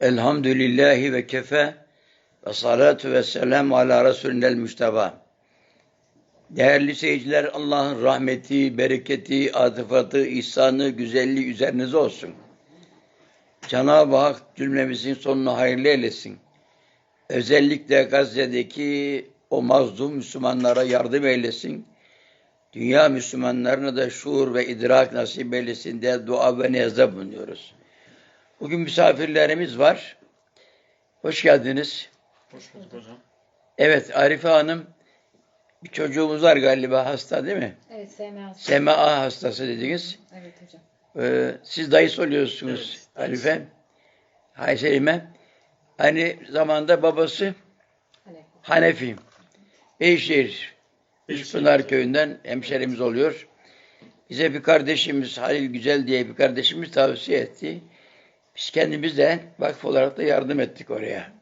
Elhamdülillahi ve kefe ve salatu ve selamu ala Resulündel Müşteba. Değerli seyirciler Allah'ın rahmeti, bereketi, atıfatı, ihsanı, güzelliği üzerinize olsun. Cenab-ı Hak cümlemizin sonunu hayırlı eylesin. Özellikle Gazze'deki o mazlum Müslümanlara yardım eylesin. Dünya Müslümanlarına da şuur ve idrak nasip eylesin diye dua ve niyazda bulunuyoruz. Bugün misafirlerimiz var. Hoş geldiniz. Hoş bulduk hocam. Evet Arife Hanım bir çocuğumuz var galiba hasta değil mi? Evet SMA. SMA hastası dediniz. Evet hocam. Ee, siz dayısı oluyorsunuz Evet, dayısı. Arife. Hayselime. Aynı zamanda babası Hani Hanefi. Beyşehir. Üsküdar köyünden hemşerimiz oluyor. Bize bir kardeşimiz Halil Güzel diye bir kardeşimiz tavsiye etti. Biz kendimiz de vakıf olarak da yardım ettik oraya.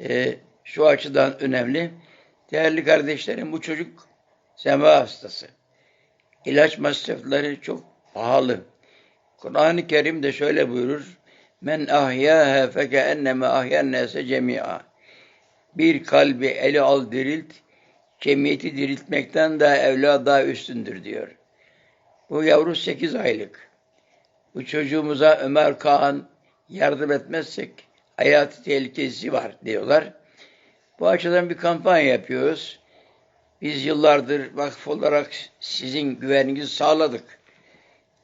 Ee, şu açıdan önemli. Değerli kardeşlerim bu çocuk sema hastası. İlaç masrafları çok pahalı. Kur'an-ı Kerim de şöyle buyurur. Men ahyâhe feke enneme ahyen nese cemi'a. Bir kalbi ele al dirilt, cemiyeti diriltmekten daha evla daha üstündür diyor. Bu yavru 8 aylık. Bu çocuğumuza Ömer Kağan yardım etmezsek hayati tehlikesi var diyorlar. Bu açıdan bir kampanya yapıyoruz. Biz yıllardır vakıf olarak sizin güveninizi sağladık.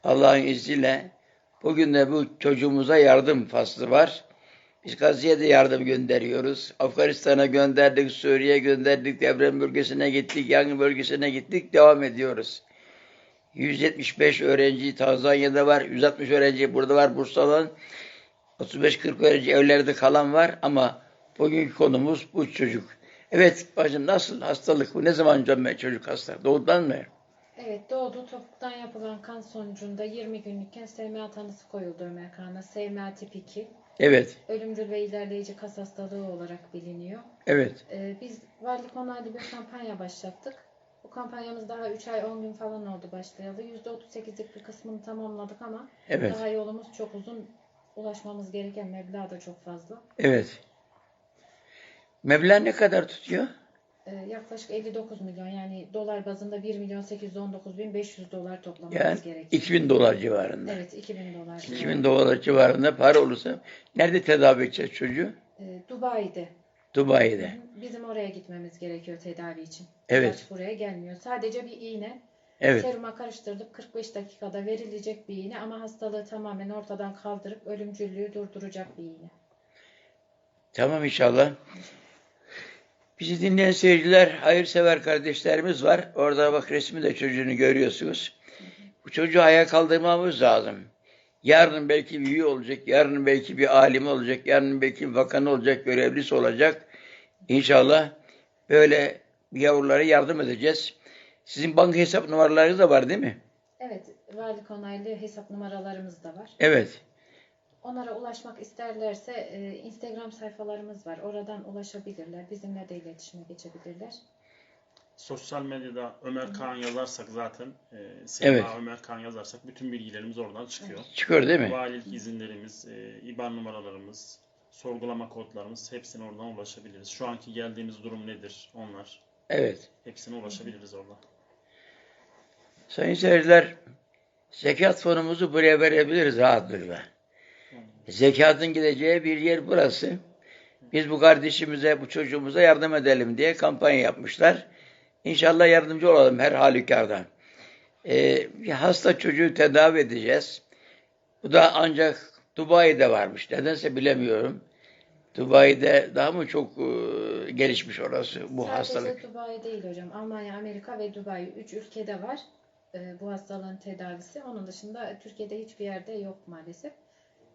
Allah'ın izniyle bugün de bu çocuğumuza yardım faslı var. Biz Gazze'ye de yardım gönderiyoruz. Afganistan'a gönderdik, Suriye'ye gönderdik, deprem bölgesine gittik, yangın bölgesine gittik, devam ediyoruz. 175 öğrenci Tanzanya'da var, 160 öğrenci burada var Bursa'dan. 35-40 öğrenci evlerde kalan var ama bugünkü konumuz bu çocuk. Evet bacım nasıl hastalık bu? Ne zaman dönme çocuk hasta? Doğudan mı? Evet doğdu topuktan yapılan kan sonucunda 20 günlükken SMA tanısı koyuldu Ömer Kağan'a. SMA tip 2. Evet, Ölümcül ve ilerleyici kas hastalığı olarak biliniyor. evet, Ee, biz valilik onaylı bir kampanya başlattık. Bu kampanyamız daha 3 ay 10 gün falan oldu başlayalı. %38'lik bir kısmını tamamladık ama evet, daha yolumuz çok uzun. Ulaşmamız gereken meblağ da çok fazla. evet. Meblağ ne kadar tutuyor? Ee, yaklaşık 59 milyon yani dolar bazında 1 milyon 819 bin 500 dolar toplamamız Yani gerekiyor. 2000 dolar civarında. Evet 2000 dolar. 2000 dolar civarında para olursa nerede tedavi edeceğiz çocuğu? Ee, Dubai'de. Dubai'de. Bizim oraya gitmemiz gerekiyor tedavi için. Evet. İlaç buraya gelmiyor. Sadece bir iğne. Evet. Seruma karıştırılıp 45 dakikada verilecek bir iğne ama hastalığı tamamen ortadan kaldırıp ölümcüllüğü durduracak bir iğne. Tamam inşallah. Bizi dinleyen seyirciler, hayırsever kardeşlerimiz var. Orada bak resmi de çocuğunu görüyorsunuz. Bu çocuğu ayağa kaldırmamız lazım. Yarın belki bir üye olacak, yarın belki bir alim olacak, yarın belki bir bakan olacak, görevlisi olacak. İnşallah böyle yavrulara yardım edeceğiz. Sizin banka hesap numaralarınız da var değil mi? Evet, varlık onaylı hesap numaralarımız da var. Evet. Onlara ulaşmak isterlerse e, Instagram sayfalarımız var. Oradan ulaşabilirler. Bizimle de iletişime geçebilirler. Sosyal medyada Ömer Kağan yazarsak zaten, e, Sema Evet. Ömer Kağan yazarsak bütün bilgilerimiz oradan çıkıyor. Çıkıyor değil mi? Valilik izinlerimiz, e, IBAN numaralarımız, sorgulama kodlarımız hepsine oradan ulaşabiliriz. Şu anki geldiğimiz durum nedir onlar? Evet. Hepsine ulaşabiliriz oradan. Sayın seyirciler, zekat fonumuzu buraya verebiliriz rahatlıkla. Zekatın gideceği bir yer burası. Biz bu kardeşimize, bu çocuğumuza yardım edelim diye kampanya yapmışlar. İnşallah yardımcı olalım her halükarda. Ee, bir hasta çocuğu tedavi edeceğiz. Bu da ancak Dubai'de varmış. Nedense bilemiyorum. Dubai'de daha mı çok e, gelişmiş orası bu Sadece hastalık? Dubai değil hocam. Almanya, Amerika ve Dubai. Üç ülkede var e, bu hastalığın tedavisi. Onun dışında Türkiye'de hiçbir yerde yok maalesef.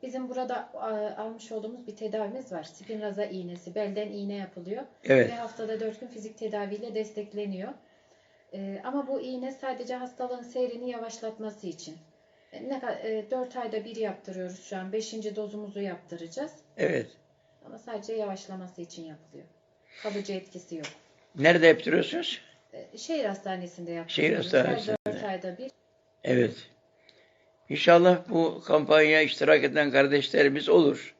Bizim burada almış olduğumuz bir tedavimiz var. Spinraza iğnesi. Belden iğne yapılıyor. Evet. Ve haftada 4 gün fizik tedaviyle destekleniyor. E, ama bu iğne sadece hastalığın seyrini yavaşlatması için. E, ne kadar, 4 ayda bir yaptırıyoruz şu an. 5. dozumuzu yaptıracağız. Evet. Ama sadece yavaşlaması için yapılıyor. Kalıcı etkisi yok. Nerede yaptırıyorsunuz? E, Şehir hastanesinde yapıyoruz. Şehir hastanesinde. Her 4 ayda bir. Evet. İnşallah bu kampanyaya iştirak eden kardeşlerimiz olur.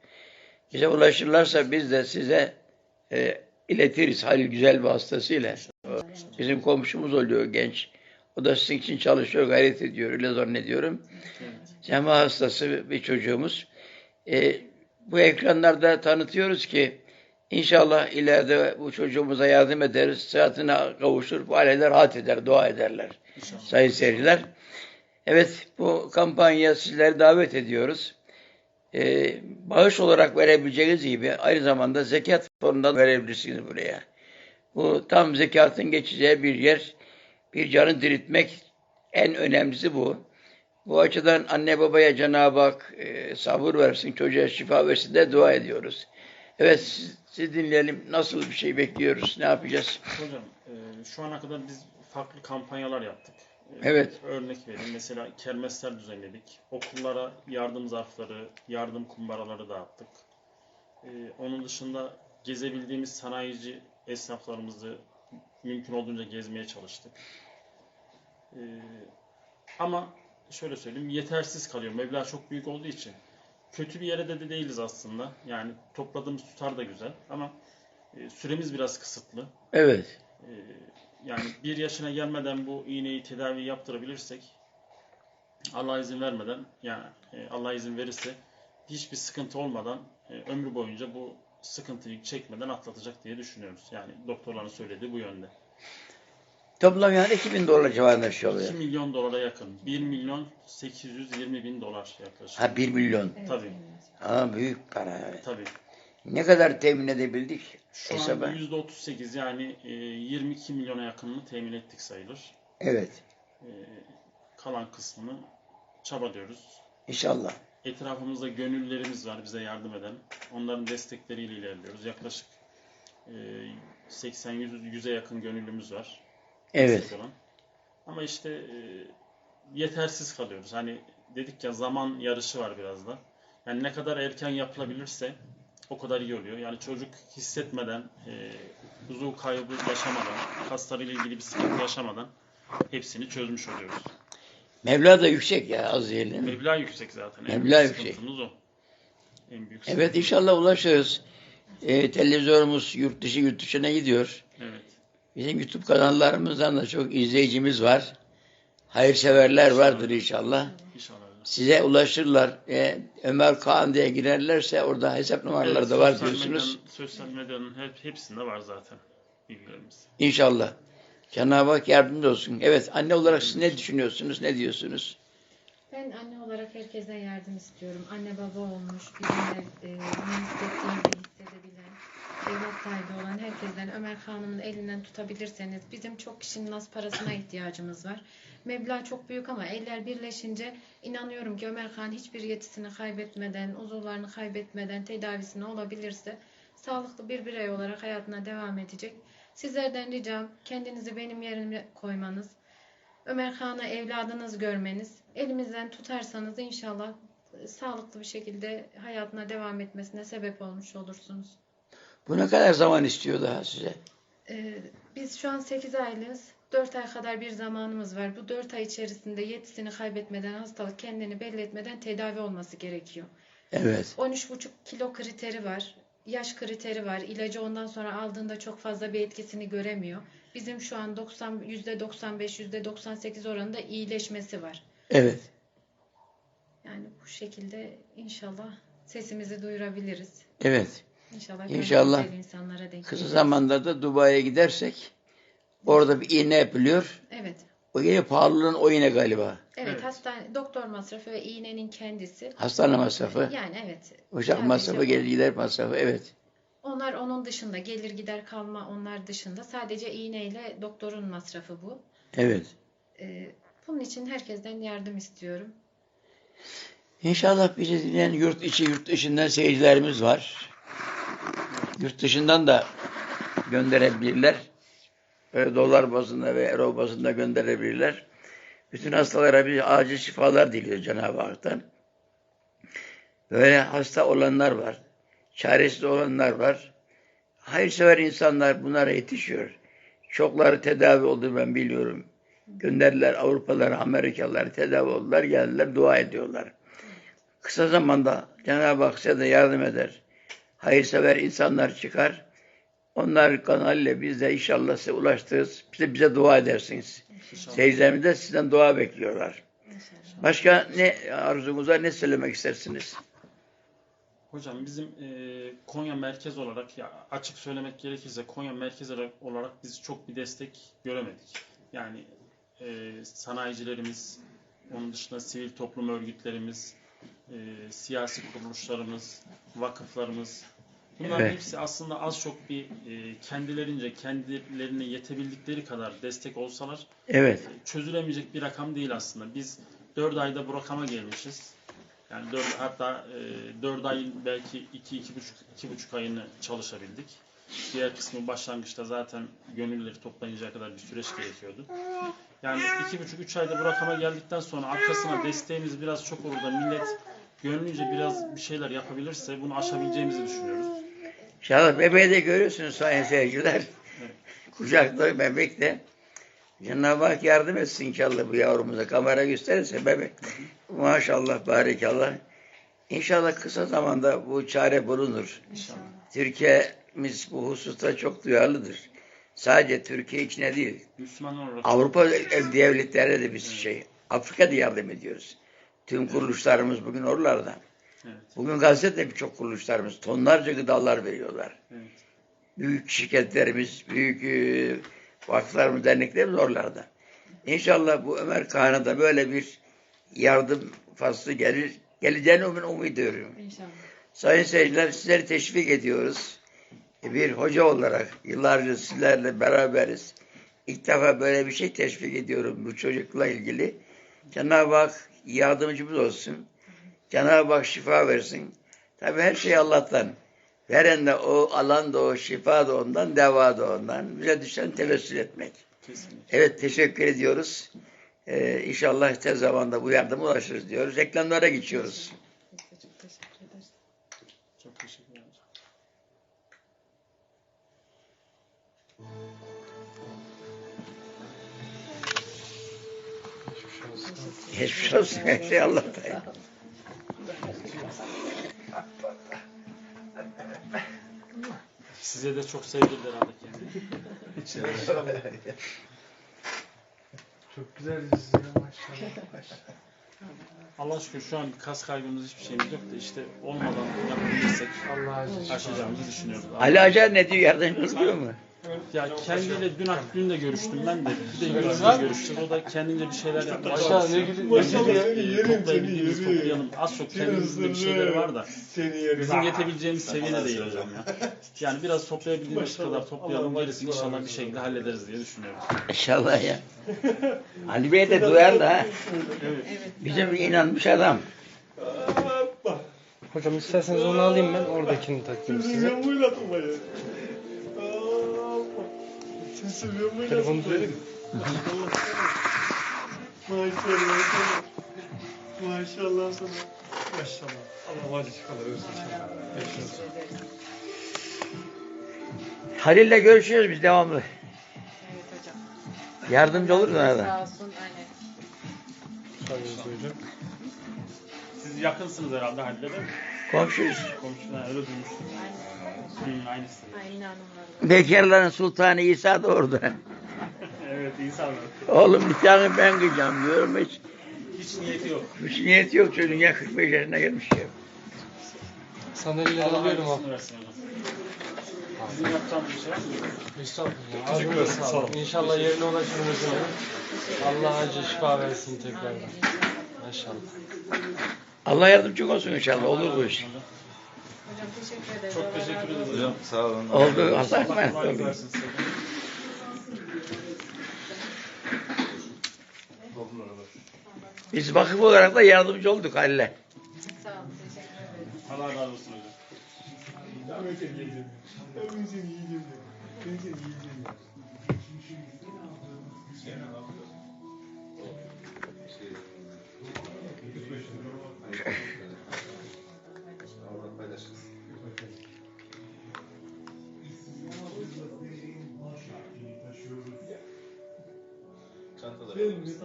Bize ulaşırlarsa biz de size e, iletiriz Halil Güzel vasıtasıyla. Bizim komşumuz oluyor genç. O da sizin için çalışıyor, gayret ediyor. Öyle zannediyorum. Evet. Cema hastası bir çocuğumuz. E, bu ekranlarda tanıtıyoruz ki inşallah ileride bu çocuğumuza yardım ederiz. Sıhhatine kavuşur, bu aileler rahat eder, dua ederler. İnşallah. Sayın seyirciler. Evet bu kampanya sizleri davet ediyoruz. Ee, bağış olarak verebileceğiniz gibi aynı zamanda zekat fonundan verebilirsiniz buraya. Bu tam zekatın geçeceği bir yer. Bir canı diriltmek en önemlisi bu. Bu açıdan anne babaya Cenab-ı Hak e, sabır versin, çocuğa şifa versin de dua ediyoruz. Evet siz, siz dinleyelim. Nasıl bir şey bekliyoruz? Ne yapacağız? Hocam e, şu ana kadar biz farklı kampanyalar yaptık. E, Evet. Örnek vereyim. Mesela kermesler düzenledik. Okullara yardım zarfları, yardım kumbaraları dağıttık. E, onun dışında gezebildiğimiz sanayici esnaflarımızı mümkün olduğunca gezmeye çalıştık. E, ama şöyle söyleyeyim yetersiz kalıyor. Meblağ çok büyük olduğu için. Kötü bir yere de, de değiliz aslında. Yani topladığımız tutar da güzel ama e, süremiz biraz kısıtlı. Evet. Ee, yani bir yaşına gelmeden bu iğneyi tedavi yaptırabilirsek Allah izin vermeden yani e, Allah izin verirse hiçbir sıkıntı olmadan e, ömrü boyunca bu sıkıntıyı çekmeden atlatacak diye düşünüyoruz. Yani doktorların söylediği bu yönde. Toplam yani 2000 dolar civarında bir şey 2 oluyor. milyon dolara yakın. 1 milyon 820 bin dolar yaklaşık. Ha 1 milyon. Evet, Tabii. Ha büyük para evet. Tabii. Ne kadar temin edebildik Şu hesaba? an %38 yani e, 22 milyona yakınını temin ettik sayılır. Evet. E, kalan kısmını çabalıyoruz. İnşallah. Etrafımızda gönüllülerimiz var bize yardım eden. Onların destekleriyle ilerliyoruz. Yaklaşık e, 80-100'e yakın gönüllümüz var. Evet. olan. Ama işte e, yetersiz kalıyoruz. Hani dedik ya zaman yarışı var biraz da. Yani ne kadar erken yapılabilirse o kadar iyi oluyor. Yani çocuk hissetmeden, e, uzuv kaybı yaşamadan, kaslarıyla ilgili bir sıkıntı yaşamadan hepsini çözmüş oluyoruz. Mevla da yüksek ya az değil. Meblağ yüksek zaten. En Meblağ büyük yüksek. sıkıntımız o. En büyük Evet sıkıntımız inşallah ulaşırız. Ee, televizyonumuz yurt dışı yurt dışına gidiyor. Evet. Bizim YouTube kanallarımızdan da çok izleyicimiz var. Hayırseverler vardır inşallah. İnşallah. Size ulaşırlar. Ee, Ömer Kaan diye girerlerse orada hesap numaraları Evet, da var sosyal diyorsunuz. medyanın- sosyal medyanın hep, hepsinde var zaten bilgilerimiz. İnşallah. Cenab-ı Hak yardımcı olsun. Evet anne olarak siz ne düşünüyorsunuz? Ne diyorsunuz? Ben anne olarak herkesten yardım istiyorum. Anne baba olmuş, bizimle e, ne hissettiğimizi hissedebilen, evlat sahibi olan herkesten Ömer Hanım'ın elinden tutabilirseniz bizim çok kişinin az parasına ihtiyacımız var. Meblağ çok büyük ama eller birleşince inanıyorum ki Ömer Khan hiçbir yetisini kaybetmeden, uzuvlarını kaybetmeden tedavisine olabilirse sağlıklı bir birey olarak hayatına devam edecek. Sizlerden ricam kendinizi benim yerime koymanız, Ömer Khan'ı evladınız görmeniz, elimizden tutarsanız inşallah sağlıklı bir şekilde hayatına devam etmesine sebep olmuş olursunuz. Bu ne kadar zaman istiyor daha size? Ee, biz şu an 8 aylığız. 4 ay kadar bir zamanımız var. Bu 4 ay içerisinde yetisini kaybetmeden, hastalık kendini belli etmeden tedavi olması gerekiyor. Evet. 13,5 kilo kriteri var. Yaş kriteri var. İlacı ondan sonra aldığında çok fazla bir etkisini göremiyor. Bizim şu an 90 %95 %98 oranında iyileşmesi var. Evet. Yani bu şekilde inşallah sesimizi duyurabiliriz. Evet. İnşallah, İnşallah insanlara denk Kısa zamanda da Dubai'ye gidersek orada bir iğne yapılıyor. Evet. O yine pahalılığın o iğne galiba. Evet, Evet. hastane doktor masrafı ve iğnenin kendisi. Hastane masrafı, Yani evet. uçak sadece masrafı, gelir gider masrafı. Evet. Onlar onun dışında gelir gider kalma onlar dışında sadece iğneyle doktorun masrafı bu. Evet. Ee, bunun için herkesten yardım istiyorum. İnşallah bizi dinleyen yurt içi yurt dışından seyircilerimiz var. Yurt dışından da gönderebilirler. Böyle dolar bazında ve euro bazında gönderebilirler. Bütün hastalara bir acil şifalar diliyor Cenab-ı Hak'tan. Böyle hasta olanlar var. Çaresiz olanlar var. Hayırsever insanlar bunlara yetişiyor. Çokları tedavi oldu ben biliyorum. Gönderdiler Avrupalılar, Amerikalılar tedavi oldular, geldiler, dua ediyorlar. Kısa zamanda Cenab-ı Hak size de yardım eder. hayırsever insanlar çıkar. Onlar kanalıyla biz de inşallah size ulaştırırız. Bize, bize dua edersiniz. Seyircilerimiz de sizden dua bekliyorlar. İnşallah. Başka ne arzumuza ne söylemek istersiniz? Hocam bizim e, Konya merkez olarak ya açık söylemek gerekirse Konya merkez olarak, olarak biz çok bir destek göremedik. Yani e, sanayicilerimiz, onun dışında sivil toplum örgütlerimiz, e, siyasi kuruluşlarımız, vakıflarımız bunların Evet. hepsi aslında az çok bir e, kendilerince kendilerine yetebildikleri kadar destek olsalar Evet. çözülemeyecek bir rakam değil aslında. Biz 4 ayda bu rakama gelmişiz. Yani 4, hatta e, 4 ayın belki 2 iki, buçuk, iki buçuk ayını çalışabildik. Diğer kısmı başlangıçta zaten gönülleri toplayıncaya kadar bir süreç gerekiyordu. Yani iki buçuk üç ayda bu rakama geldikten sonra arkasına desteğimiz biraz çok olur da millet gönlünce biraz bir şeyler yapabilirse bunu aşabileceğimizi düşünüyoruz. İnşallah bebeği de görüyorsunuz sayın seyirciler. Kucakta bebek de. Cenab-ı Hak yardım etsin inşallah bu yavrumuza. Kamera gösterirse bebek. Maşallah, barikallah. İnşallah kısa zamanda bu çare bulunur. İnşallah. Türkiye'miz bu hususta çok duyarlıdır. Sadece Türkiye içine değil, Müslüman olarak Avrupa devletlerine de biz şey, Afrika'da yardım ediyoruz. Tüm kuruluşlarımız bugün oralarda. evet, Bugün Gazze'de birçok kuruluşlarımız tonlarca gıdalar veriyorlar. evet. Büyük şirketlerimiz, büyük e, vakıflarımız, derneklerimiz oralarda. İnşallah bu Ömer Kağan'a da böyle bir yardım faslı gelir, geleceğini umut umut ediyorum. İnşallah. Sayın seyirciler sizleri teşvik ediyoruz. Bir hoca olarak yıllarca sizlerle beraberiz. İlk defa böyle bir şey teşvik ediyorum bu çocukla ilgili. Cenab-ı Hak yardımcımız olsun. Cenab-ı Hak şifa versin. Tabi her şey Allah'tan. Veren de o, alan da o, şifa da ondan, deva da ondan. Bize düşen tevessül etmek. Kesinlikle. Evet teşekkür ediyoruz. Ee, inşallah tez zamanda bu yardıma ulaşırız diyoruz. Reklamlara geçiyoruz. Geçmiş olsun. Her şey Allah'tan. Size de çok sevgiler kendini. Çok güzel yüzüyor maşallah. Allah şükür şu an kas kaybımız hiçbir şeyimiz yok da işte olmadan yapabilirsek aşacağımızı düşünüyoruz. Ali Acar ne diyor? Yardımcı oluyor mu? Ya kendiyle dün, dün de görüştüm ben de. Bir de yüzle görüştüm. O da kendince bir şeyler yapmaya Maşallah ne de Maşallah e, toplayabildiğimiz toplayalım. Az çok kendimizde bir şeyler var da. Seni yerim. Bizim yetebileceğimiz seviyede değil hocam ya. Yani biraz toplayabildiğimiz kadar toplayalım. Gerisini inşallah bir şekilde hallederiz diye düşünüyorum. İnşallah ya. Ali Bey de duyar da ha. Bizim bir inanmış adam. Hocam isterseniz onu alayım ben oradakini takayım Seni size. Ben oynatma ya. Hoppa. Sen seviyor musun? Telefonu verin. Maşallah. Maşallah sana. Maşallah. Allah versin inşallah. Maşallah. Halil'le görüşüyoruz biz devamlı. Evet hocam. Yardımcı olur mu Sağ arada? olsun. Aynen. Tabii hocam. Siz yakınsınız herhalde Halil'le değil mi? Komşuyuz. Komşular öyle duymuştum. Hı, aynısı. Aynı hanımlar. Bekarların Sultanı İsa da orada. Evet insan. Oğlum nikahını ben kıyacağım diyorum. Hiç, Hiç niyeti yok. hiç niyeti yok çocuğun ya 45 yaşına gelmiş ya. Sandalyeleri Allah alıyorum abi. Bizim yapacağımız bir şey var mı? Estağfurullah. Teşekkür Ağzınıza ederim, sağ sağlık. olun. İnşallah yerine ulaşırız. Allah acı şifa versin tekrardan. Maşallah. Allah yardımcı olsun inşallah. Olur bu iş. Hocam teşekkür ederiz. Çok teşekkür ederim hocam. Sağ olun. Oldu. Allah'a Allah emanet olun. Biz vakıf olarak da yardımcı olduk Halil'le. Sağ olun. Teşekkür ederiz. Allah razı olsun hocam. Ben seni yiyeceğim. Ben seni yiyeceğim. Ben seni yiyeceğim.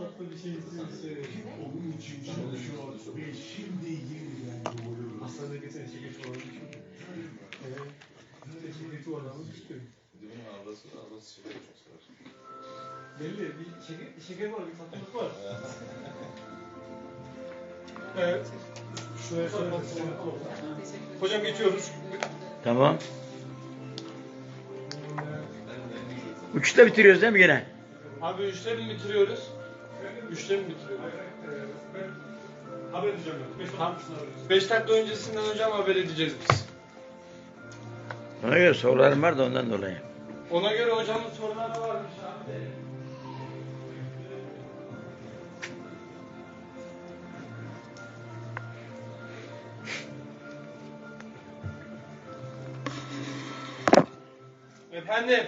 Tatlı bir şey istiyorsa onun için çalışıyor ve şimdi yeniden doğuyor. Hastanede geçen şeker çoğalmış. Evet. Şeker çoğalmış işte. Bir de bunun ablası, ablası şekeri çok sever. Belli bir şeker, şeker var, bir tatlılık var. Evet. Şuraya kapatsın. Hocam geçiyoruz. Tamam. Üçte bitiriyoruz değil mi gene? Abi üçte mi bitiriyoruz? Üçte mi bitiriyoruz? Ben haber edeceğim ben. Beş Tamam. dakika sonra. 5 dakika öncesinden hocam haber edeceğiz biz. Ona göre sorularım var da ondan dolayı. Ona göre hocamın soruları varmış abi. Efendim?